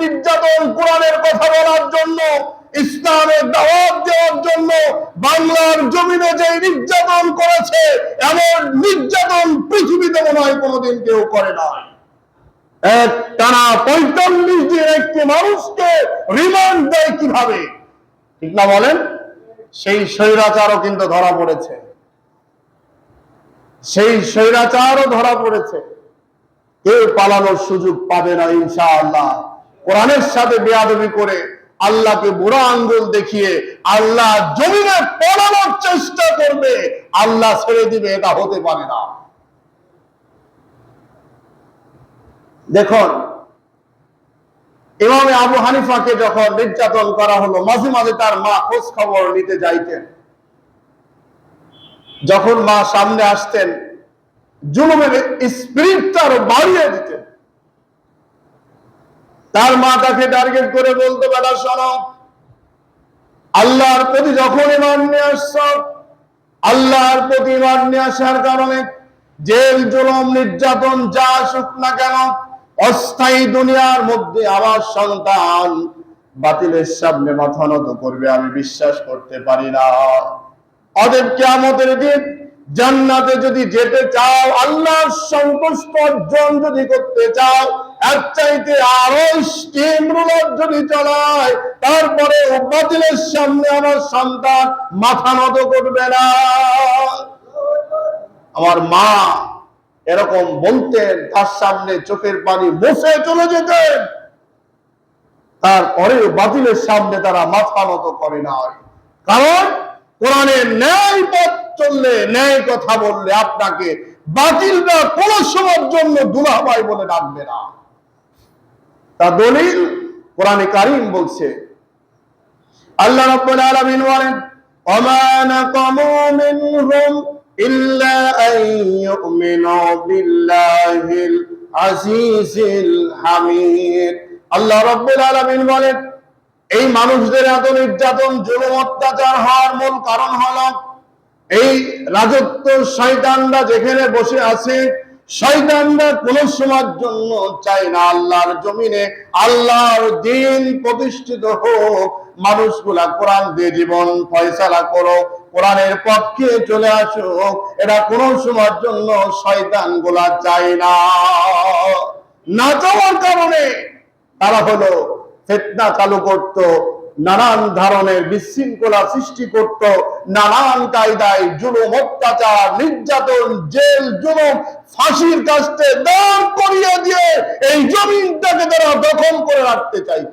নির্যাতন কোরআনের কথা বলার জন্য ইসলামের দাওয়াত দেওয়ার জন্য বাংলার জমিনে যে নির্যাতন করেছে, এমন নির্যাতন পৃথিবীতে মনে হয় কোনোদিন কেউ করে নাই। এক টানা পঁয়তাল্লিশ দিন একটি মানুষকে রিমান্ড দেয় কীভাবে? ঠিক না বলেন? সেই স্বৈরাচারও কিন্তু ধরা পড়েছে। সেই স্বৈরাচারও ধরা পড়েছে। কেউ পালানোর সুযোগ পাবে না কোরআনের সাথে বেয়াদবি করে আল্লাহকে বুড়া আঙ্গুল দেখিয়ে আল্লাহ জমিনে পড়ানোর চেষ্টা করবে, আল্লাহ ছেড়ে দিবে, এটা হতে পারে না। দেখুন, ইমামে আবু হানিফাকে যখন নির্যাতন করা হলো, মাঝে মাঝে তার মা খোঁজ খবর নিতে যাইতেন। যখন মা সামনে আসতেন, জুলুমের স্পিরিটটা আরও বাড়িয়ে দিতেন। তার মা তাকে টার্গেট করে বলতে, বেটা, শোনো। আল্লাহর প্রতি যখন ইমান নিয়ে আসছ, আল্লাহর প্রতি ইমান নিয়ে আসার কারণে জেল, জুলুম, নির্যাতন, যা আসুক না কেন, অস্থায়ী দুনিয়ার মধ্যে আমার সন্তান বাতিলের সামনে মাথা নত করবে, আমি বিশ্বাস করতে পারি না। অতএব কেয়ামতের দিন জান্নাতে যদি যেতে চাও, আল্লাহর সন্তুষ্ট অর্জন যদি করতে চাও আরও স্টিম রুলার যদি চালায়, তারপরে বাতিলের সামনে আমার সন্তান মাথা নত করবে না। আমার মা এরকম বলতেন, তার সামনে চোখের পানি মুছে চলে যেতেন। তারপরে বাতিলের সামনে তারা মাথা নত করে না কারণ কোরআনের ন্যায় পথ চললে, ন্যায় কথা বললে আপনাকে বাতিলরা কোন সময়ের জন্য দুলাভাই বলে ডাকবে না। তা দলিল কোরআনে কারিম বলছে। আল্লাহ রাব্বুল আলামিন বলেন মিনহুম ইল্লা আন ইউমিনু বিল্লাহিল আজিজিল হামিদ। আল্লাহ রাব্বুল আলামিন বলেন, এই মানুষদের এত নির্যাতন, জুলুম, অত্যাচার হওয়ার মূল কারণ হলো এই রাজত্ব শয়তানরা যেখানে বসে আছে শয়তানরা কোন সময়ের জন্য চায় না আল্লাহর জমিনে। আল্লাহর দিন প্রতিষ্ঠিত হোক, মানুষগুলা কোরআন দিয়ে জীবন ফয়সালা করো কোরআনের পক্ষে চলে আসুক এটা কোন সময়ের জন্য শয়তানগুলা চায় না। না চাওয়ার কারণে তারা হলো ফেতনা চালু করত নানান ধরনের বিশৃঙ্খলা সৃষ্টি করত, নানান কায়দায় জুলুম, অত্যাচার, নির্যাতন, জেল, জুলুম, ফাঁসির কাছে দান করিয়ে দিয়ে এই জমিনটাকে তারা দখল করে রাখতে চাইত।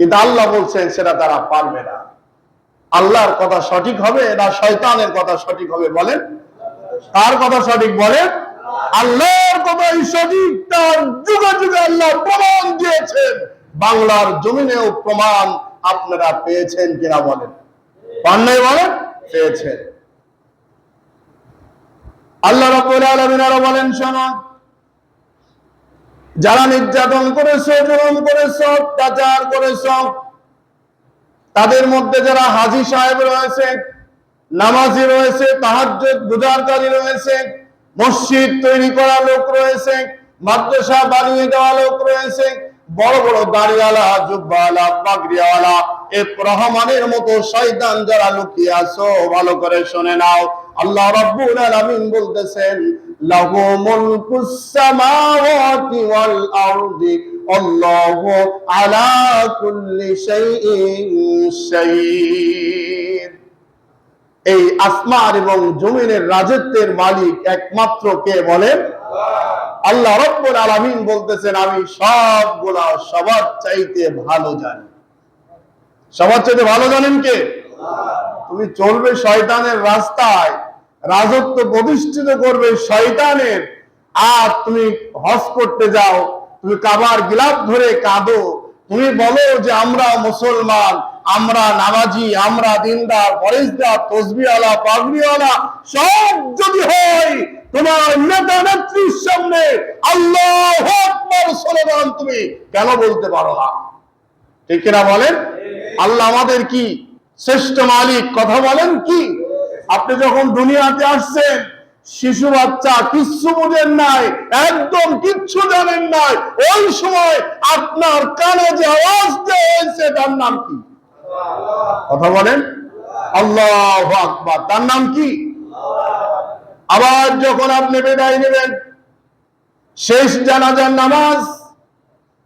কিন্তু আল্লাহ বলছেন, সেটা তারা পারবে না। আল্লাহর কথা সঠিক হবে না শয়তানের কথা সঠিক হবে বলেন? তার কথা সঠিক বলেন? আল্লাহর কথাই সঠিক, তার যুগে যুগে আল্লাহ প্রমাণ দিয়েছেন। বাংলার জমিনেও প্রমাণ আপনারা পেয়েছেন কিনা বলেন? পান বলেন পেয়েছেন। আল্লাহ রাব্বুল বলেন, শোনো। যারা নির্যাতন করেছে, জুলুম করেছে, অত্যাচার করেছে, তাদের মধ্যে যারা হাজি সাহেব রয়েছে, নামাজি রয়েছে, তাহাজ্জুদ গুজারকারী রয়েছে, মসজিদ তৈরি করা লোক রয়েছে, মাদ্রাসা বানিয়ে দেওয়া লোক রয়েছে বড় বড় দাড়িওয়ালা, জুব্বাওয়ালা, পাগড়িওয়ালা, এ রহমানের মতো শয়তান যারা লুকিয়ে আছো, ভালো করে শুনে নাও। আল্লাহ রাব্বুল আলামিন বলতেছেন, লাহু মুলকুস সামাওয়াতি ওয়াল আরদি, আল্লাহু আলা কুল্লি শাইইন শাহীদ এই আসমান এবং জমিনের রাজত্বের মালিক একমাত্র কে বলেন আল্লাহ রব্বুল আলামিন বলতেছেন, আমি সবগুলা সবার চাইতে ভালো জানি। সবার চাইতে ভালো জানেন কে? তুমি চলবে শয়তানের রাস্তায়, রাজত্ব প্রতিষ্ঠিত করবে শয়তানের, আর তুমি হজ করতে যাও, তুমি কাবার গিলাপ ধরে কাঁদো, তুমি বলো যে আমরা মুসলমান আমরা নামাজি, আমরা দিনদার, ফরেজদার তসবিওয়ালা পাগড়িওয়ালা, সব যদি হয়, তোমার নেতা নেত্রীর সামনে আল্লাহ স্লোগান তুমি কেন বলতে পারো না? ঠিক কিনা বলেন? আল্লাহ আমাদের কি শ্রেষ্ঠ মালিক? কথা বলেন কি? আপনি যখন দুনিয়াতে আসছেন, শিশু বাচ্চা কিচ্ছু বুঝেন নাই, একদম কিচ্ছু জানেন নাই, ওই সময় আপনার কানে যে আওয়াজ দেওয়া হয়েছে, তার নাম কি? কথা বলেন? আল্লাহ আকবার। তার নাম কি? আবার যখন আপনি বেদায় নেবেন, শেষ জানাজার নামাজ,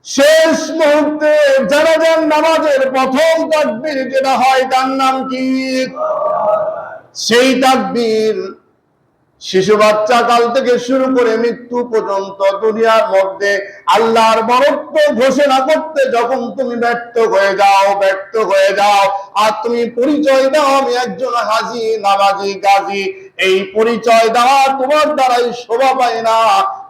শেষ মুহূর্তে জানাজার নামাজের প্রথম তাকবীর যেটা হয়, তার নাম কি? সেই তাকবীর শিশু বাচ্চা কাল থেকে শুরু করে মৃত্যু পর্যন্ত দুনিয়ার মধ্যে আল্লাহর বরত্ব ঘোষণা করতে যখন তুমি ব্যক্ত হয়ে যাও ব্যক্ত হয়ে যাও, আর তুমি পরিচয় দাও, আমি একজন হাজি, নামাজি, গাজী, এই পরিচয় দেওয়া তোমার দ্বারাই শোভা পায় না।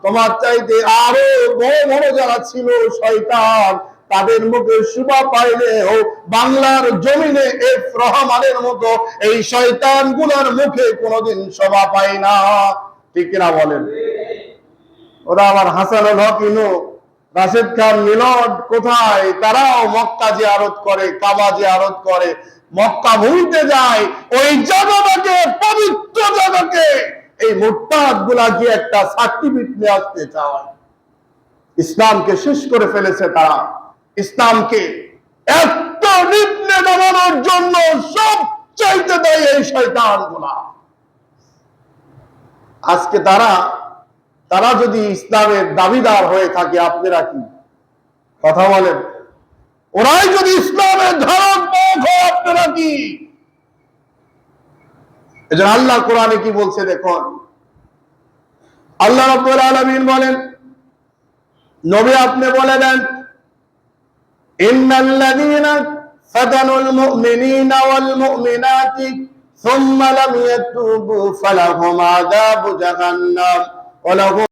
তোমার চাইতে আরও বড় বড় যারা ছিল, শয়তান তাদের মুখে শুভা পাইলেও বাংলার জমিনে এফ রহমানের মতো এই শয়তানগুলার মুখে কোনোদিন শোভা পায় না। ঠিক কিনা বলেন? ওরা আমার হাসানুল হক, ইনু, রাশেদ খান, মিলন কোথায়? তারাও মক্কা জিয়ারত করে, কাবা জিয়ারত করে। মক্কা ভুলতে যায়, ওই জায়গাটাকে পবিত্র জায়গাকে এই মোট্টাদগুলা গিয়ে একটা সার্টিফিকেট নিয়ে আসতে চায়? ইসলামকে শেষ করে ফেলেছে তারা। ইসলামকে এত নিম্নে নামানোর জন্য সব চাইতে দেয় এই শয়তানগুলা। আজকে তারা তারা যদি ইসলামের দাবিদার হয়ে থাকে, আপনারা কি? কথা বলেন। ওরাই যদি ইসলামের ধারক হয়, আপনারা কি? এজন্য আল্লাহ কোরআনে কি বলছে দেখুন। আল্লাহ রাব্বুল আলামিন বলেন, নবী আপনি বলে দেন إن الذين فتنوا المؤمنين والمؤمنات ثم لم يتوبوا فلهم عذاب جهنم ولهم